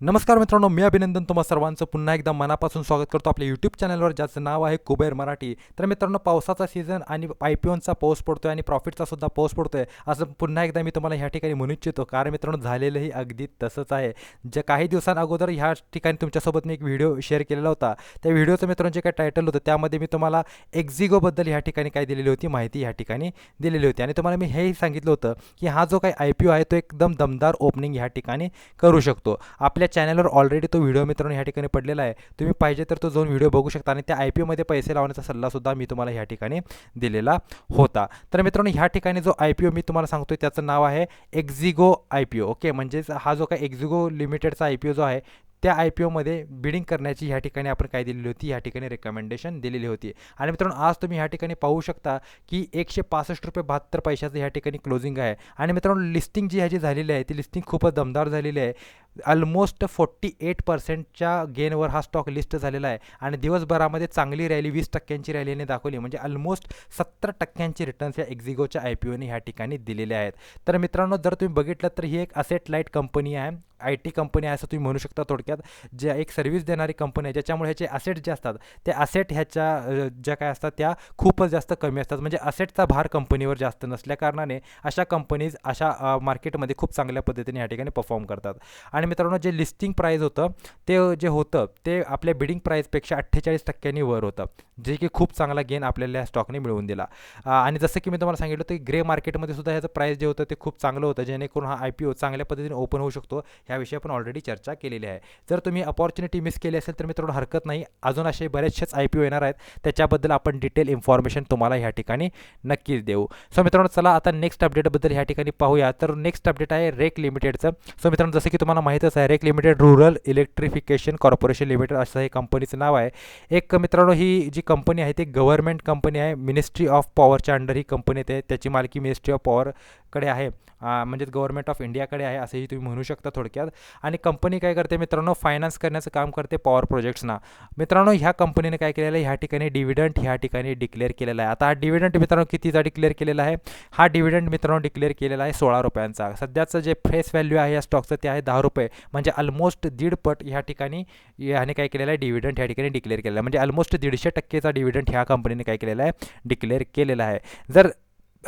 नमस्कार मित्रांनो मी अभिनंदन तुम्हा सर्वांचं. पुन्हा एकदा मनापासून स्वागत करतो आपल्या यूट्यूब चॅनलवर ज्याचं नाव आहे कुबेर मराठी. तर मित्रांनो पावसाचा सीझन आणि आय पी ओनचा पाऊस पडतो आहे आणि प्रॉफिटचा सुद्धा पाऊस आहे असं पुन्हा एकदा मी तुम्हाला ह्या ठिकाणी म्हणू इच्छितो. कारण मित्रांनो झालेलंही अगदी तसंच आहे. जे काही दिवसांअगोदर ह्या ठिकाणी तुमच्यासोबत मी एक व्हिडिओ शेअर केलेला होता. त्या व्हिडिओचं मित्रांनो जे काय टायटल होतं त्यामध्ये मी तुम्हाला एक्झिगोबद्दल ह्या ठिकाणी काय दिलेली होती माहिती ह्या ठिकाणी दिलेली होती. आणि तुम्हाला मी हेही सांगितलं होतं की हा जो काही आय पी ओ आहे तो एकदम दमदार ओपनिंग ह्या ठिकाणी करू शकतो. आपल्या चॅनलवर ऑलरेडी तो व्हिडिओ मित्रांनो ह्या ठिकाणी पडलेला आहे. तुम्ही पाहिजे तर तो जाऊन व्हिडिओ बघू शकता आणि त्या आय पी ओमध्ये पैसे लावण्याचा सल्लासुद्धा मी तुम्हाला ह्या ठिकाणी दिलेला होता. तर मित्रांनो ह्या ठिकाणी जो आय पी ओ मी तुम्हाला सांगतोय त्याचं नाव आहे Ixigo I P O okay म्हणजेच हा जो काय एक्झिगो लिमिटेडचा आय पी ओ जो आहे त्या आय पी ओमध्ये बिडिंग करण्याची ह्या ठिकाणी आपण काय दिलेली होती? ह्या ठिकाणी रेकमेंडेशन दिलेली होती. आणि मित्रांनो आज तुम्ही ह्या ठिकाणी पाहू शकता की एकशे पासष्ट रुपये बहात्तर पैशाचं ह्या ठिकाणी क्लोजिंग आहे. आणि मित्रांनो लिस्टिंग जी ह्याची झालेली आहे ती लिस्टिंग खूपच दमदार झालेली आहे. ऑलमोस्ट फोर्टी एट पर्सेंटच्या गेनवर हा स्टॉक लिस्ट झालेला आहे. आणि दिवसभरामध्ये चांगली रॅली वीस टक्क्यांची रॅलीने दाखवली. म्हणजे ऑलमोस्ट सत्तर टक्क्यांची रिटर्न्स या एक्झिगोच्या आय पी ओने ह्या ठिकाणी दिलेले आहेत. तर मित्रांनो जर तुम्ही बघितलं तर ही एक असेट लाइट कंपनी आहे. आय टी कंपनी आहे असं तुम्ही म्हणू शकता थोडक्यात. ज्या एक सर्व्हिस देणारी कंपनी आहे. ज्याच्यामुळे ह्याचे असेट जे असतात ते असेट ह्याच्या ज्या काय असतात त्या खूपच जास्त कमी असतात. म्हणजे असेटचा भार कंपनीवर जास्त नसल्या कारणाने अशा कंपनीज अशा मार्केटमध्ये खूप चांगल्या पद्धतीने या ठिकाणी परफॉर्म करतात. आणि मित्रांनो जे लिस्टिंग प्राईज होतं ते जे होतं ते आपल्या बिडिंग प्राईजपेक्षा अठ्ठेचाळीस टक्क्यांनी वर होतं जे की खूप चांगला गेन आपल्याला या स्टॉकने मिळवून दिला. आणि जसं की मी तुम्हाला सांगितलं होतं की ग्रे मार्केटमध्ये सुद्धा ह्याचं प्राईस जे होतं ते खूप चांगलं होतं जेणेकरून हा आय पी ओ चांगल्या पद्धतीने ओपन होऊ शकतो ह्याविषयी आपण ऑलरेडी चर्चा केलेली आहे. जर तुम्ही अपॉर्च्युनिटी मिस केली असेल तर मित्रांनो हरकत नाही. अजून असे बरेचसेच आय पी ओ येणार आहेत. त्याच्याबद्दल आपण डिटेल इन्फॉर्मेशन तुम्हाला ह्या ठिकाणी नक्कीच देऊ. सो मित्रांनो चला आता नेक्स्ट अपडेटबद्दल ह्या ठिकाणी पाहूया. तर नेक्स्ट अपडेट आहे रेक लिमिटेडचं सो मित्रांनो जसं की तुम्हाला माहीतच आहे REC Limited Rural Electrification Corporation Limited असं हे कंपनीचं नाव आहे. एक मित्रांनो ही जी कंपनी आहे ती गव्हर्नमेंट कंपनी आहे. मिनिस्ट्री ऑफ पॉवरच्या अंडर ही कंपनी येते त्याची मालकी मिनिस्ट्री ऑफ पॉवरकडे आहे. म्हणजेच गव्हर्नमेंट ऑफ इंडियाकडे आहे असंही तुम्ही म्हणू शकता थोडक्यात. आणि कंपनी काय करते मित्रांनो? फायनान्स करण्याचं काम करते पॉवर प्रोजेक्ट्सना मित्रांनो ह्या कंपनीने काय केलेलं आहे? ह्या ठिकाणी डिव्हिडंट ह्या ठिकाणी डिक्लेअर केलेला आहे. आता हा डिव्हिडंट मित्रांनो कितीचा डिक्लेअर केलेला आहे? हा डिव्हिडंट मित्रांनो डिक्लेअर केलेला आहे सोळा रुपयांचा. सध्याचं जे फेस व्हॅल्यू आहे या स्टॉकचं ते आहे दहा रुपये. म्हणजे ऑलमोस्ट दीड पट ह्या ठिकाणी ह्याने काय केलेलं आहे? डिव्हिडंट ह्या ठिकाणी डिक्लेअर केलेला आहे. म्हणजे ऑलमोस्ट दीडशे टक्केचा डिव्हिडंट ह्या कंपनीने काय केलेला आहे? डिक्लेअर केलेला आहे. जर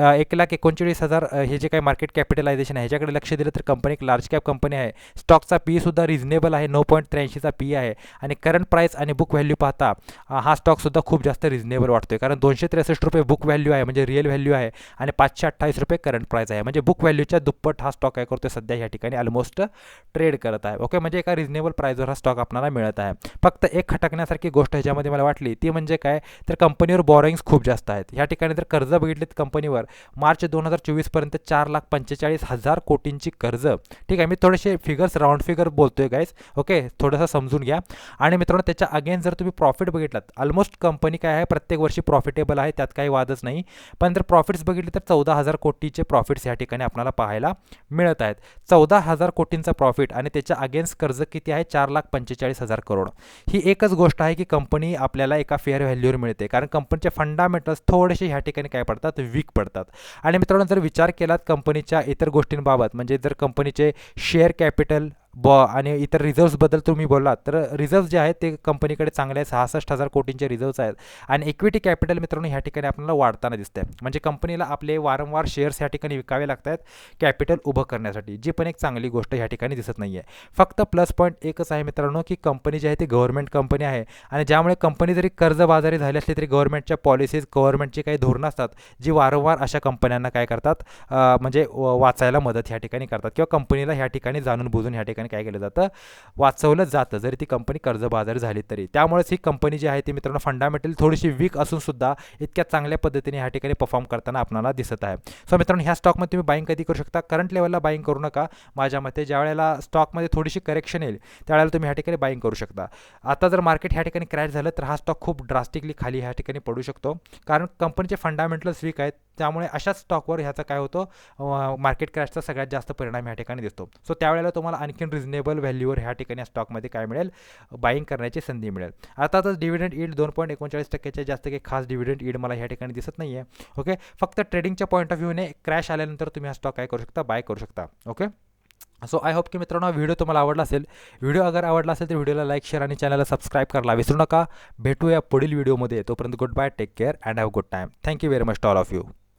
एक लाख एकोणचाळीस हजार हे जे काही मार्केट कॅपिटलायझेशन आहे ह्याच्याकडे लक्ष दिलं तर कंपनी एक लार्ज कॅप कंपनी आहे. स्टॉकचा पी सुद्धा रिझनेबल आहे नऊ पॉईंट त्र्याऐंशीचा पी आहे. आणि करंट प्राईस आणि बुक व्हॅल्यू पाहता हा स्टॉकसुद्धा खूप जास्त रिझनेबल आहे कारण दोनशे त्रेसष्ट रुपये बुक व्हॅल्यू आहे म्हणजे रिअल व्हॅल्यू आहे. आणि पाचशे अठ्ठावीस रुपये करंट प्राईस आहे. म्हणजे बुक व्हॅल्यूच्या दुप्पट हा स्टॉक काय करतो सध्या ह्या ठिकाणी. ऑलमोस्ट ट्रेड करत आहे. ओके म्हणजे एका रिझनेबल प्राईजवर हा स्टॉक आपल्याला मिळत आहे. फक्त एक खटकण्यासारखी गोष्ट ह्याच्यामध्ये मला वाटली ती म्हणजे काय? तर कंपनीवर बॉरिंग्स खूप जास्त आहेत. ह्या ठिकाणी जर कर्ज बघितलेत कंपनीवर मार्च दोन हजार चोवीसपर्यंत चार लाख पंचेचाळीस हजार कोटींची कर्ज. ठीक आहे मी थोडेसे फिगर्स राऊंड फिगर बोलतोय गाईज ओके थोडंसं समजून घ्या. आणि मित्रांनो त्याच्या अगेन्स्ट जर तुम्ही प्रॉफिट बघितलात ऑलमोस्ट कंपनी काय आहे प्रत्येक वर्षी प्रॉफिटेबल आहे त्यात काही वादच नाही. पण जर प्रॉफिट्स बघितले तर चौदा हजार कोटीचे प्रॉफिट्स या ठिकाणी आपल्याला पाहायला मिळत आहेत. चौदा हजार कोटींचा प्रॉफिट आणि त्याच्या अगेन्स्ट कर्ज किती आहे? चार लाख पंचेचाळीस हजार करोड. ही एकच गोष्ट आहे की कंपनी आपल्याला एका फेअर व्हॅल्यूवर मिळते. कारण कंपनीचे फंडामेंटल्स थोडेसे ह्या ठिकाणी काय पडतात? वीक पडतात. आणि मित्रांनो जर विचार केलात कंपनीच्या इतर गोष्टींबाबत म्हणजे जर कंपनीचे शेअर कॅपिटल बॉ आणि इतर रिझर्व्सबद्दल तुम्ही बोललात तर रिझर्व्स जे आहेत ते कंपनीकडे चांगले आहेत सहासष्ट हजार कोटींचे रिझर्व्स आहेत. आणि इक्विटी कॅपिटल मित्रांनो ह्या ठिकाणी आपल्याला वाढताना दिसते म्हणजे कंपनीला आपले वारंवार शेअर्स ह्या ठिकाणी विकावे लागत आहेत कॅपिटल उभं करण्यासाठी जी पण एक चांगली गोष्ट ह्या ठिकाणी दिसत नाही आहे फक्त प्लस पॉईंट एकच आहे मित्रांनो की कंपनी जी आहे ती गव्हर्नमेंट कंपनी आहे. आणि ज्यामुळे कंपनी जरी कर्जबाजारी झाली असली तरी गव्हर्नमेंटच्या पॉलिसीज गव्हर्नमेंटची काही धोरणं असतात जी वारंवार अशा कंपन्यांना काय करतात म्हणजे वाचायला मदत ह्या ठिकाणी करतात किंवा कंपनीला ह्या ठिकाणी जाणून बुजून ह्या ठिकाणी काय केलं जातं? वाचवलं जातं. जरी ती कंपनी कर्जबाजारी झाली तरी. त्यामुळेच ही कंपनी जी आहे ती मित्रांनो फंडामेंटल थोडीशी वीक असून सुद्धा इतक्या चांगल्या पद्धतीने ह्या ठिकाणी परफॉर्म करताना आपल्याला दिसत आहे. सो मित्रांनो ह्या स्टॉकमध्ये तुम्ही बाईंग कधी करू शकता? करंट लेवलला बाईंग करू नका. माझ्या मते ज्या वेळेला स्टॉकमध्ये थोडीशी करेक्शन येईल त्यावेळेला तुम्ही ह्या ठिकाणी बाईंग करू शकता. आता जर मार्केट ह्या ठिकाणी क्रॅश झालं तर हा स्टॉक खूप ड्रास्टिकली खाली ह्या ठिकाणी पडू शकतो. कारण कंपनीचे फंडामेंटल्स वीक आहेत. त्यामुळे अशाच स्टॉकवर ह्याचा काय होतो मार्केट क्रॅशचा सगळ्यात जास्त परिणाम ह्या ठिकाणी दिसतो. सो त्यावेळेला तुम्हाला आणखीन रिझनेबल व्हॅल्यूवर ह्या ठिकाणी स्टॉकमध्ये काय मिळेल? बाईंग करण्याची संधी मिळेल. अर्थातच डिव्हिडंड ईल्ड दोन पॉईंट एकोणचाळीस टक्क्याच्या जास्त काही खास डिव्हिडंड ईल्ड मला ह्या ठिकाणी दिसत नाही आहे ओके फक्त ट्रेडिंगच्या पॉईंट ऑफ व्ह्यूने क्रॅश आल्यानंतर तुम्ही हा स्टॉक काय करू शकता? बाय करू शकता. ओके सो आय होप की मित्रांनो व्हिडिओ तुम्हाला आवडला असेल. व्हिडिओ अगर आवडला असेल तर व्हिडिओला लाईक शेअर आणि चॅनलला सबस्क्राईब करायला विसरू नका. भेटूया पुढील व्हिडिओमध्ये तोपर्यंत goodbye take care and have good time thank you very much to all of you